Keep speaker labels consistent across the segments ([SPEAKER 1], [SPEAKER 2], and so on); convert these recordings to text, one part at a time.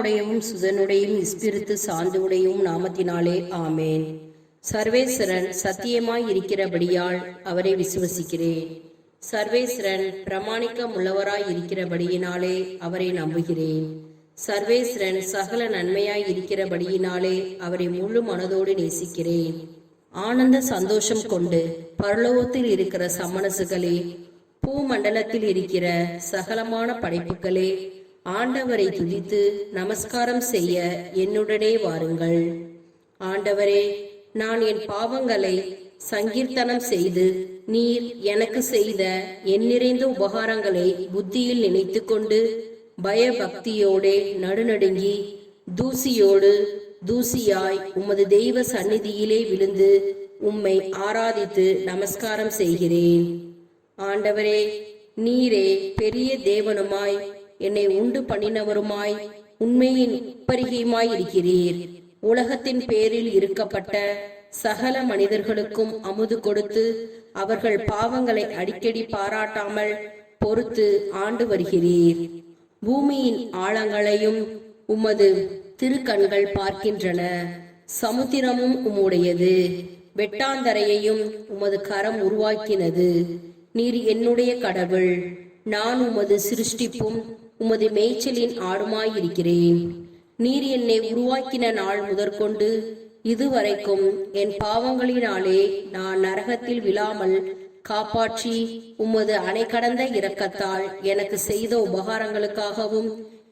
[SPEAKER 1] பிதாவுடையவும் சுதனுடையும் இஸ்பிரித்து சாந்துவுடையும் நாமத்தினாலே ஆமேன். சர்வேஸ்வரன் சத்தியமாய் இருக்கிறபடியால் அவரை விசுவசிக்கிறேன். சர்வேஸ்வரன் பிரமாணிக்கம் உள்ளவராய் இருக்கிறபடியினாலே அவரை நம்புகிறேன். சர்வேஸ்வரன் சகல நன்மையாய் இருக்கிறபடியினாலே அவரை முழு மனதோடு நேசிக்கிறேன். ஆனந்த சந்தோஷம் கொண்டு பரலோகத்தில் இருக்கிற சம்மனசுகளே பூமண்டலத்தில் இருக்கிற சகலமான படைப்புகளே ஆண்டவரை துதித்து நமஸ்காரம் செய்ய என்னுடனே வாருங்கள். ஆண்டவரே நான் என் பாவங்களை சங்கீர்த்தனம் செய்து நீர் எனக்கு செய்த என் நிறைந்த உபகாரங்களை புத்தியில் நினைத்து கொண்டு பயபக்தியோடே நடுநடுங்கி தூசியோடு தூசியாய் உமது தெய்வ சந்நிதியிலே விழுந்து உம்மை ஆராதித்து நமஸ்காரம் செய்கிறேன். ஆண்டவரே நீரே பெரிய தேவனுமாய் என்னை உண்டு பண்ணினவருமாய் உண்மையின் பரிகையுமாய் இருக்கிறீர் உலகத்தின் பேரில் இருக்கப்பட்ட சகல மனிதர்களுக்கும் அமுது கொடுத்து அவர்கள் பாவங்களை அடிக்கடி பாராட்டாமல் பொறுத்து ஆண்டு வருகிறீர். பூமியின் ஆழங்களையும் உமது திருக்கண்கள் பார்க்கின்றன. சமுத்திரமும் உம்முடையது. வெட்டாந்தரையையும் உமது கரம் உருவாக்கினது. நீர் என்னுடைய கடவுள். நான் உமது சிருஷ்டிப்பும் உமது மேய்ச்சலின் ஆடுமாயிருக்கிறேன். நீர் என்னை உருவாக்கின நாள் முதற்கொண்டு இதுவரைக்கும் என் பாவங்களினாலே நான் நரகத்தில் விழாமல் காப்பாற்றி உமது அணை கடந்த இரக்கத்தால் எனக்கு செய்த உபகாரங்களுக்காகவும்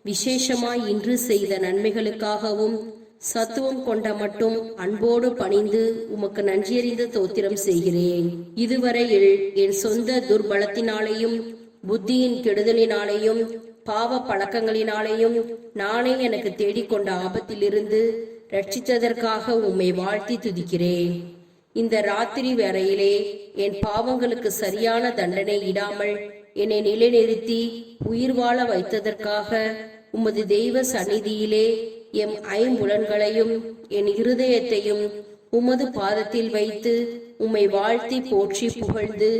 [SPEAKER 1] விசேஷமாய் இன்று செய்த நன்மைகளுக்காகவும் சத்துவம் கொண்ட மட்டும் அன்போடு பணிந்து உமக்கு நன்றியறிந்த தோத்திரம் செய்கிறேன். இதுவரையில் என் சொந்த துர்பலத்தினாலேயும் புத்தியின் கெடுதலினாலேயும் பாவ பழக்கங்களினாலேயும் நானே எனக்கு தேடிக்கொண்ட ஆபத்திலிருந்து ரட்சித்ததற்காக உம்மை வாழ்த்தி துதிக்கிறேன். இந்த ராத்திரி வரையிலே என் பாவங்களுக்கு சரியான தண்டனை இடாமல் என்னை நிலைநிறுத்தி உயிர் வாழ வைத்ததற்காக உமது தெய்வ சந்நிதியிலே எம் ஐம்புலன்களையும் என் இருதயத்தையும் உமது பாதத்தில் வைத்து உம்மை வாழ்த்தி போற்றி புகழ்ந்து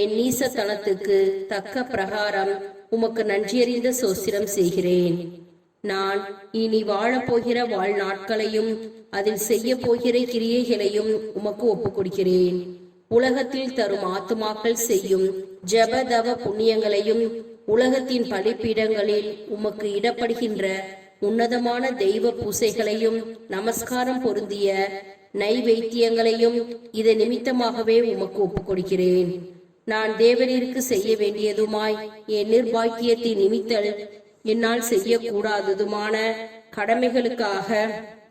[SPEAKER 1] என் நீசத்தனத்துக்கு தக்க பிரகாரம் உமக்கு நன்றியறிந்த சோசிரம் செய்கிறேன். நான் இனி வாழப்போகிற வாழ்நாட்களையும் அதில் செய்ய போகிற கிரியைகளையும் உமக்கு ஒப்புக் கொடுக்கிறேன் உலகத்தில் தரும் ஆத்துமாக்கள் செய்யும் ஜபதவ புண்ணியங்களையும் உலகத்தின் பலிப்பீடங்களில் உமக்கு இடப்படுகின்ற உன்னதமான தெய்வ பூசைகளையும் நமஸ்காரம் பொருந்திய நைவேத்தியங்களையும் இதை நிமித்தமாகவே உமக்கு ஒப்புக் கொடுக்கிறேன் நான் தேவனிற்கு செய்ய வேண்டியதுமாய் என் நிர்பாக்கியத்தின் நிமித்தல் என்னால் செய்யக்கூடாததுமான கடமைகளுக்காக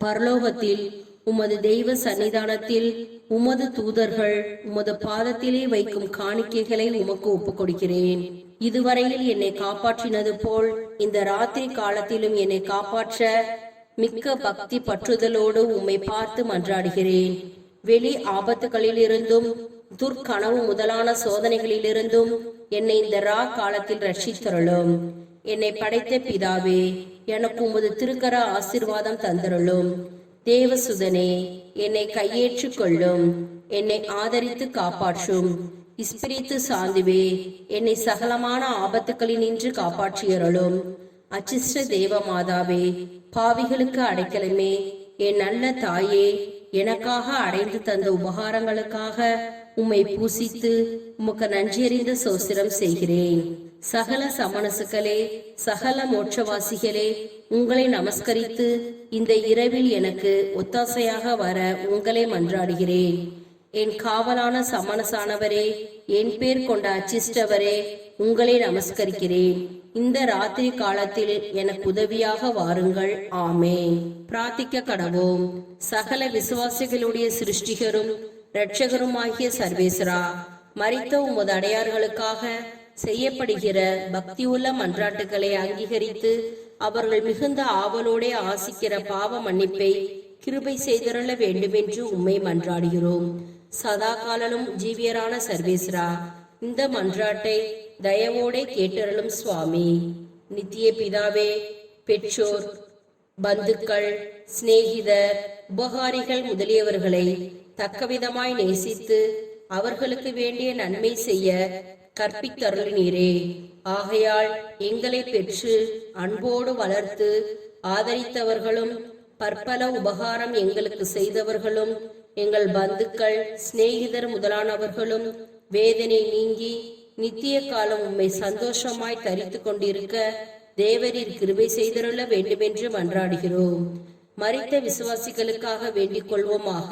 [SPEAKER 1] பரலோகத்தில் உமது தெய்வ சன்னிதானத்தில் உமது தூதர்கள் உமது பாதத்திலே வைக்கும் காணிக்கைகளை உமக்கு ஒப்புக் கொடுக்கிறேன் இதுவரையில் என்னை காப்பாற்றினது போல் இந்த ராத்திரி காலத்திலும் என்னை காப்பாற்ற மிக்க பக்தி பற்றுதலோடு உம்மை பார்த்து மன்றாடுகிறேன். வெளி ஆபத்துகளிலிருந்தும் துர்க்கனவு முதலான சோதனைகளிலிருந்தும் என்னை இந்த ரா காலத்தில் ரட்சித்தருளும். என்னை படைத்த பிதாவே எனக்கு உமது திருக்கர ஆசிர்வாதம் தந்தருளும். தேவசுதனே என்னை கையேற்றுக் கொள்ளும். என்னை ஆதரித்து காப்பாற்றும். இஸ்பிரித்து சாந்துவே என்னை சகலமான ஆபத்துக்களினின்று காப்பாற்றியருளும். அச்சிஷ்ட தேவ மாதாவே பாவிகளுக்கு அடைக்கலமே. என் நல்ல தாயே எனக்காக அடைந்து தந்த உபகாரங்களுக்காக உம்மை பூசித்து உமக்கு நன்றியறிந்த சோசிரம் செய்கிறேன். சகல சமணசுக்களே சகல மோட்சவாசிகளே உங்களை நமஸ்கரித்து இந்த இரவில் எனக்கு ஒத்தாசையாக வர உங்களை மன்றாடுகிறேன். என் காவலான சமணசானவரே என் பேர் கொண்ட அச்சிஷ்டவரே உங்களை நமஸ்கரிக்கிறேன். இந்த ராத்திரி காலத்தில் எனக்கு உதவியாக வாருங்கள். ஆமே பிரார்த்திக்க கடவோம். சகல விசுவாசிகளுடைய சிருஷ்டிகரும் இரட்சகருமாகிய சர்வேஸ்வரா மறித்த உமது அடையார்களுக்காக செய்யப்படுகிற பக்தியுள்ள மன்றாட்டுகளை அங்கீகரித்து அவர்கள் மிகுந்த ஆவலோடே ஆசிக்கிற பாவ மன்னிப்பை கிருபை செய்திருள வேண்டுமென்று உம்மை மன்றாடுகிறோம். சதா காலலும் ஜீவியரான சர்வேஸ்வரா இந்த மன்றாட்டை தயவோடே கேட்டருளும் சுவாமி. நித்திய பிதாவே பெற்றோர் பந்துக்கள் சிநேகிதர் உபகாரிகள் முதலியவர்களை தக்கவிதமாய் நேசித்து அவர்களுக்கு வேண்டிய நன்மை செய்ய கற்பித்தருளினீரே. ஆகையால் எங்களை பெற்று அன்போடு வளர்த்து ஆதரித்தவர்களும் பற்பல உபகாரம் எங்களுக்கு செய்தவர்களும் எங்கள் பந்துக்கள் சிநேகிதர் முதலானவர்களும் வேதனை நீங்கி நித்திய காலம் உம்மை சந்தோஷமாய் தரித்து கொண்டிருக்க தேவரீர் கிருபை செய்தருள வேண்டுமென்று மன்றாடுகிறோம். மறித்த விசுவாசிகளுக்காக வேண்டிக் கொள்வோமாக.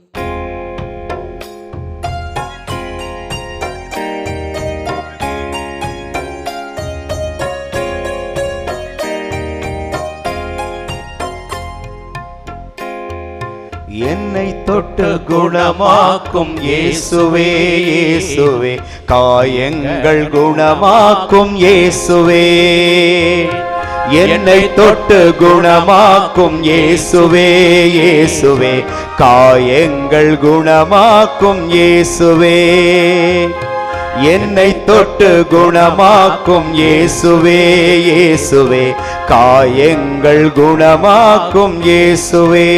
[SPEAKER 2] என்னை தொட்டு குணமாக்கும் இயேசுவே இயேசுவே. காயங்கள் குணமாக்கும் இயேசுவே. என்னை தொட்டு குணமாக்கும் இயேசுவே இயேசுவே. காயங்கள் குணமாக்கும் இயேசுவே. என்னை தொட்டு குணமாக்கும் இயேசுவே இயேசுவே. காயங்கள் குணமாக்கும் இயேசுவே.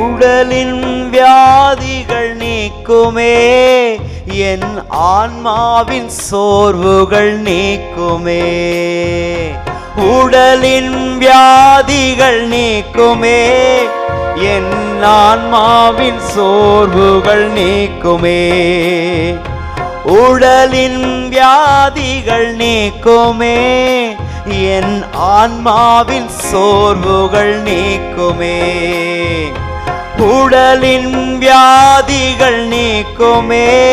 [SPEAKER 2] உடலின் வியாதிகள் நீக்குமே என் ஆன்மாவின் சோர்வுகள் நீக்குமே. உடலின் வியாதிகள் நீக்குமே என் ஆன்மாவின் சோர்வுகள் நீக்குமே. உடலின் வியாதிகள் நீக்குமே என் ஆன்மாவின் சோர்வுகள் நீக்குமே. உடலின் வியாதிகள் நீக்குமே.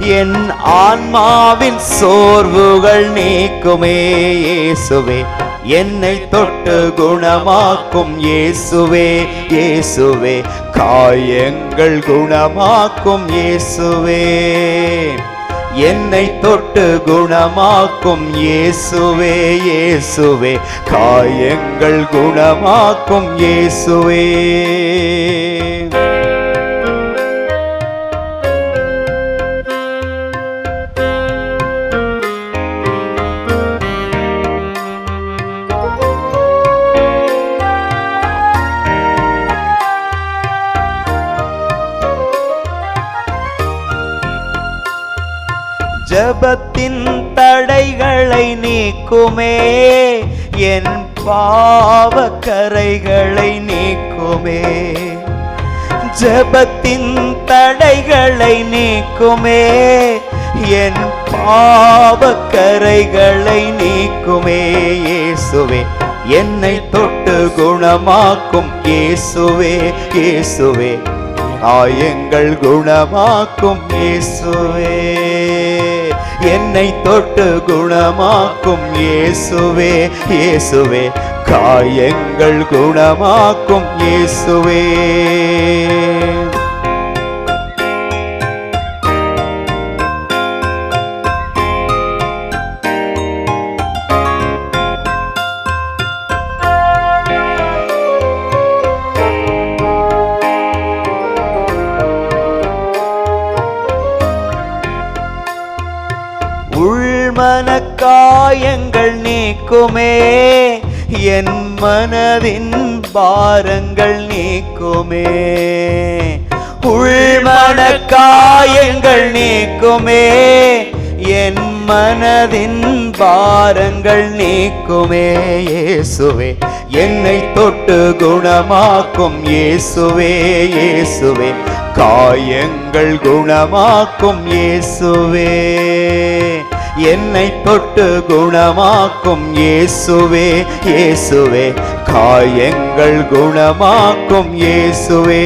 [SPEAKER 2] என் ஆன்மாவின் சோர்வுகள் நீக்குமே இயேசுவே. என்னை தொட்டு குணமாக்கும் இயேசுவே இயேசுவே. காயங்கள் குணமாக்கும் இயேசுவே. என்னை தொட்டு குணமாக்கும் இயேசுவே இயேசுவே. காயங்கள் குணமாக்கும் இயேசுவே. ஜபத்தின் தடைகளை நீக்குமே. என் பாவக்கரைகளை நீக்குமே. ஜபத்தின் தடைகளை நீக்குமே. என் பாவக்கரைகளை நீக்குமே. இயேசுவே என்னை தொட்டு குணமாக்கும். இயேசுவே இயேசுவே காயங்கள் குணமாக்கும். இயேசுவே. என்னை தொட்டு குணமாக்கும் இயேசுவே இயேசுவே. காயங்கள் குணமாக்கும் இயேசுவே. நீக்குமே. என் மனதின் பாரங்கள் நீக்குமே. உள்மன காயங்கள் நீக்குமே. என் மனதின் பாரங்கள் நீக்குமே. இயேசுவே என்னை தொட்டு குணமாக்கும். இயேசுவே இயேசுவே காயங்கள் குணமாக்கும். இயேசுவே. என்னை தொட்டு குணமாக்கும் இயேசுவே இயேசுவே. காயங்கள் குணமாக்கும் இயேசுவே.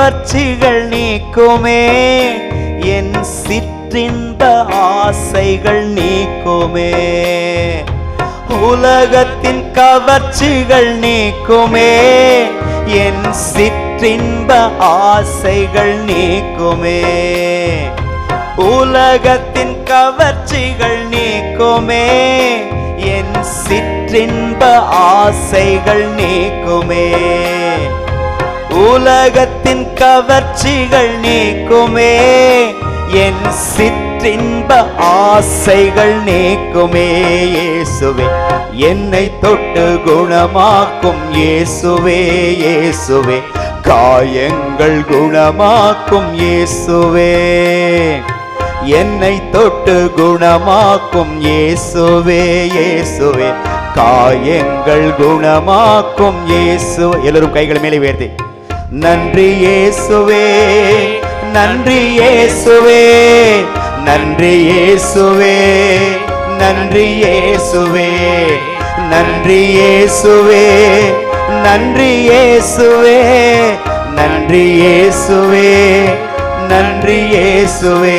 [SPEAKER 2] கவர்ச்சிகள் நீக்குமே. என் சிற்றின்ப ஆசைகள் நீக்குமே. உலகத்தின் கவர்ச்சிகள் நீக்குமே. என் சிற்றின்ப ஆசைகள் நீக்குமே. உலகத்தின் கவர்ச்சிகள் நீக்குமே. என் சிற்றின்ப ஆசைகள் நீக்குமே. உலகத்தின் கவர்ச்சிகள் நீக்குமே என் சிற்றின்ப ஆசைகள் நீக்குமே இயேசுவே. என்னை தொட்டு குணமாக்கும் இயேசுவே இயேசுவே. காயங்கள் குணமாக்கும் இயேசுவே. என்னை தொட்டு குணமாக்கும் இயேசுவே இயேசுவே. காயங்கள் குணமாக்கும் இயேசு எல்லோரும் கைகள் மேலே உயர்த்தி. நன்றி இயேசுவே நன்றி இயேசுவே நன்றி இயேசுவே நன்றி இயேசுவே நன்றி இயேசுவே நன்றி இயேசுவே நன்றி இயேசுவே நன்றி இயேசுவே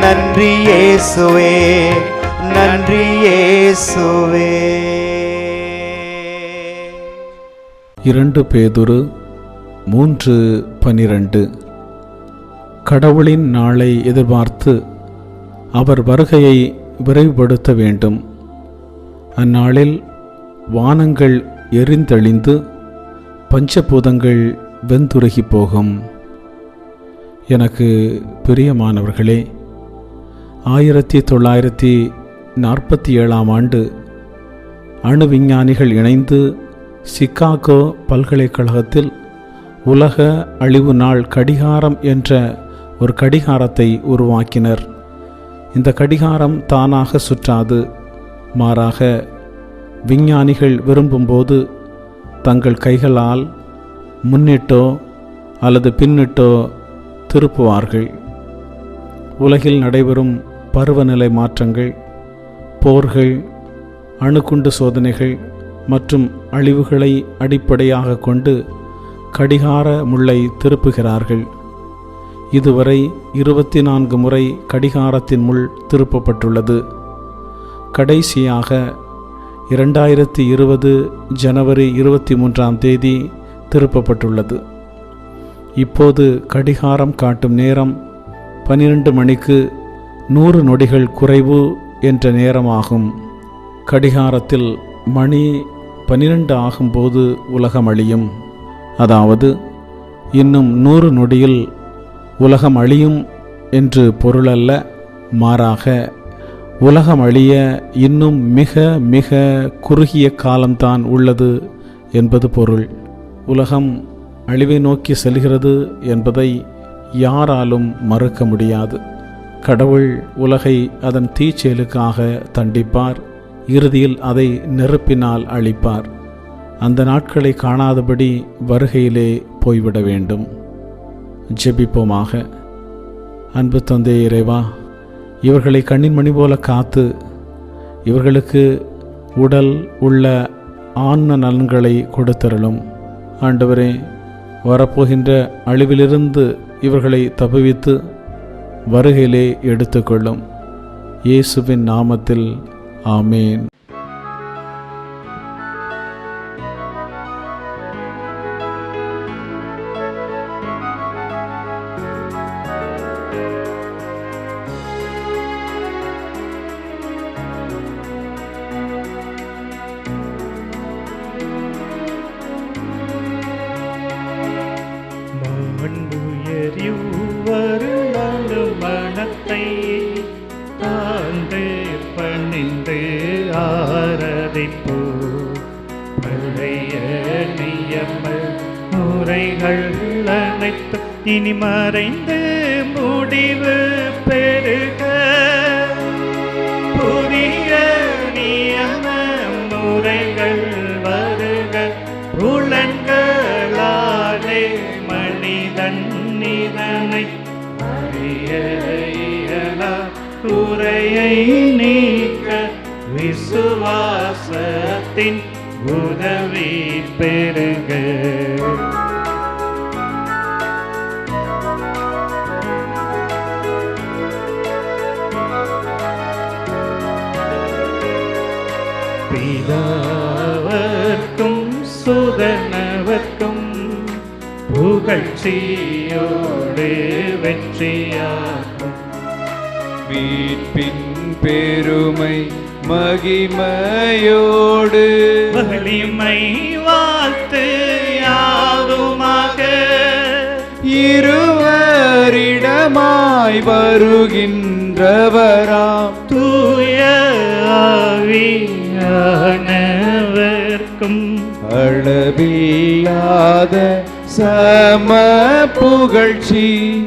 [SPEAKER 2] நன்றி இயேசுவே நன்றி இயேசுவே.
[SPEAKER 3] இரண்டு பேதுரு மூன்று பனிரெண்டு. கடவுளின் நாளை எதிர்பார்த்து அவர் வருகையை விரைவுபடுத்த வேண்டும். அந்நாளில் வானங்கள் எரிந்தழிந்து பஞ்சபூதங்கள் வெந்துருகி போகும். எனக்கு பிரியமானவர்களே ஆயிரத்தி தொள்ளாயிரத்தி நாற்பத்தி ஏழாம் ஆண்டு அணு விஞ்ஞானிகள் இணைந்து சிக்காகோ பல்கலைக்கழகத்தில் உலக அழிவு நாள் கடிகாரம் என்ற ஒரு கடிகாரத்தை உருவாக்கினர். இந்த கடிகாரம் தானாக சுற்றாது. மாறாக விஞ்ஞானிகள் விரும்பும்போது தங்கள் கைகளால் முன்னிட்டோ அல்லது பின்னிட்டோ திருப்புவார்கள். உலகில் நடைபெறும் பருவநிலை மாற்றங்கள் போர்கள் அணுகுண்டு சோதனைகள் மற்றும் அழிவுகளை அடிப்படையாக கொண்டு கடிகார முள்ளை திருப்புகிறார்கள். இதுவரை இருபத்தி நான்கு முறை கடிகாரத்தின் முள் திருப்பப்பட்டுள்ளது. கடைசியாக இரண்டாயிரத்தி இருபது ஜனவரி இருபத்தி மூன்றாம் தேதி திருப்பப்பட்டுள்ளது. இப்போது கடிகாரம் காட்டும் நேரம் பன்னிரண்டு மணிக்கு நூறு நொடிகள் குறைவு என்ற நேரமாகும். கடிகாரத்தில் மணி பனிரெண்டு ஆகும்போது உலகம் அழியும் அதாவது இன்னும் நூறு நொடியில் உலகம் அழியும் என்று பொருளல்ல மாறாக உலகம் அழிய இன்னும் மிக மிக குறுகிய காலம்தான் உள்ளது என்பது பொருள். உலகம் அழிவை நோக்கி செல்கிறது என்பதை யாராலும் மறுக்க முடியாது. கடவுள் உலகை அதன் தீச்செயலுக்காக தண்டிப்பார் இறுதியில் அதை நெருப்பினால் அழிப்பார். அந்த நாட்களை காணாதபடி வருகையிலே போய்விட வேண்டும். ஜெபிப்போமாக. அன்பு தந்தை இறைவா இவர்களை கண்ணின் மணி போல காத்து இவர்களுக்கு உடல் உள்ள ஆன்ம நலன்களை கொடுத்தருளும். ஆண்டவரே வரப்போகின்ற அழிவிலிருந்து இவர்களை தப்புவித்து வருகையிலே எடுத்துக்கொள்ளும். இயேசுவின் நாமத்தில் ஆமேன்.
[SPEAKER 4] மனத்தை தாழ்ந்து பணிந்து ஆரதிப்போ பழைய நியம முறைகள் அனைத்து இனி மறைந்து முடிவு. குறையை நீக்க விசுவாசத்தின் உதவி பெருக பிதாவர்க்கும் சுதனவர்க்கும் புகழ்ச்சியோடு வெற்றியாகும்.
[SPEAKER 5] மீட்பின் பெருமை மகிமையோடு.
[SPEAKER 4] வலிமை வாழ்த்து யாவுமாக
[SPEAKER 5] இருவரிடமாய் வருகின்றவராம்.
[SPEAKER 4] தூய ஆவியானவர்க்கும்.
[SPEAKER 5] அளவில்லாத சம புகழ்ச்சி.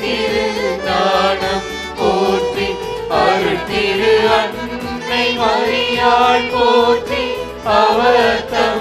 [SPEAKER 5] திரு நாணம் போற்றி அருள் திரு அன்னை மரியாள் போற்றி அவர் தம்